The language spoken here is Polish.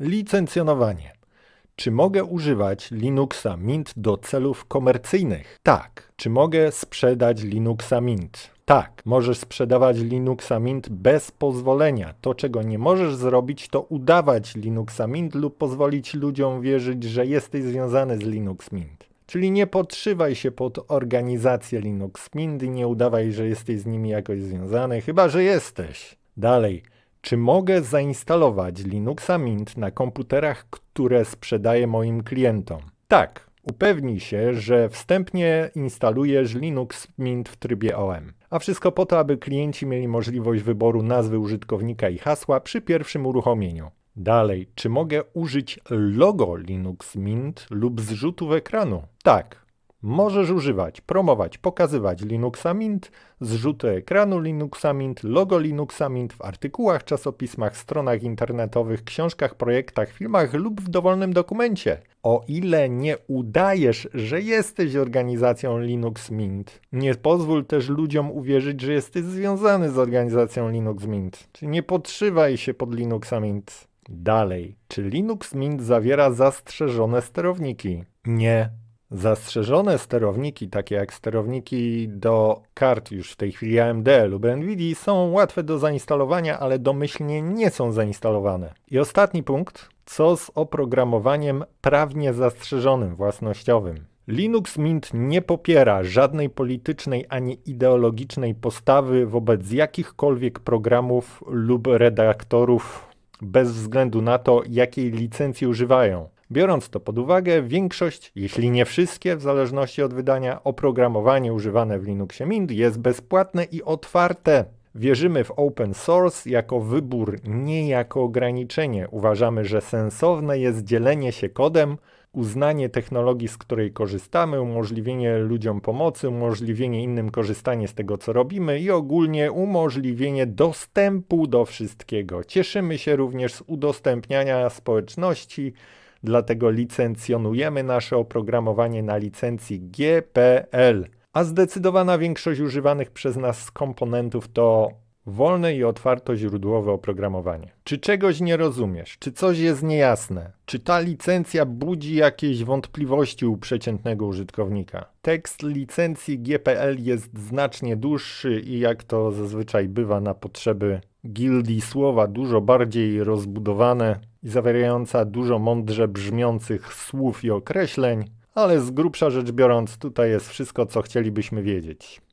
Licencjonowanie. Czy mogę używać Linuxa Mint do celów komercyjnych? Tak. Czy mogę sprzedać Linuxa Mint? Tak. Możesz sprzedawać Linuxa Mint bez pozwolenia. To, czego nie możesz zrobić, to udawać Linuxa Mint lub pozwolić ludziom wierzyć, że jesteś związany z Linux Mint. Czyli nie podszywaj się pod organizację Linux Mint i nie udawaj, że jesteś z nimi jakoś związany, chyba że jesteś. Dalej. Czy mogę zainstalować Linuxa Mint na komputerach, które sprzedaję moim klientom? Tak. Upewnij się, że wstępnie instalujesz Linux Mint w trybie OM. A wszystko po to, aby klienci mieli możliwość wyboru nazwy użytkownika i hasła przy pierwszym uruchomieniu. Dalej, czy mogę użyć logo Linux Mint lub zrzutów ekranu? Tak. Możesz używać, promować, pokazywać Linuxa Mint, zrzuty ekranu Linuxa Mint, logo Linuxa Mint w artykułach, czasopismach, stronach internetowych, książkach, projektach, filmach lub w dowolnym dokumencie. O ile nie udajesz, że jesteś organizacją Linux Mint, nie pozwól też ludziom uwierzyć, że jesteś związany z organizacją Linux Mint. Czyli nie podszywaj się pod Linuxa Mint. Dalej, czy Linux Mint zawiera zastrzeżone sterowniki? Nie. Zastrzeżone sterowniki, takie jak sterowniki do kart już w tej chwili AMD lub NVIDIA, są łatwe do zainstalowania, ale domyślnie nie są zainstalowane. I ostatni punkt, co z oprogramowaniem prawnie zastrzeżonym, własnościowym? Linux Mint nie popiera żadnej politycznej ani ideologicznej postawy wobec jakichkolwiek programów lub redaktorów bez względu na to, jakiej licencji używają. Biorąc to pod uwagę, większość, jeśli nie wszystkie, w zależności od wydania, oprogramowanie używane w Linuxie Mint jest bezpłatne i otwarte. Wierzymy w open source jako wybór, nie jako ograniczenie. Uważamy, że sensowne jest dzielenie się kodem, uznanie technologii, z której korzystamy, umożliwienie ludziom pomocy, umożliwienie innym korzystanie z tego, co robimy i ogólnie umożliwienie dostępu do wszystkiego. Cieszymy się również z udostępniania społeczności, dlatego licencjonujemy nasze oprogramowanie na licencji GPL. A zdecydowana większość używanych przez nas komponentów to wolne i otwartoźródłowe oprogramowanie. Czy czegoś nie rozumiesz? Czy coś jest niejasne? Czy ta licencja budzi jakieś wątpliwości u przeciętnego użytkownika? Tekst licencji GPL jest znacznie dłuższy i jak to zazwyczaj bywa na potrzeby gildii słowa dużo bardziej rozbudowane i zawierająca dużo mądrze brzmiących słów i określeń, ale z grubsza rzecz biorąc, tutaj jest wszystko, co chcielibyśmy wiedzieć.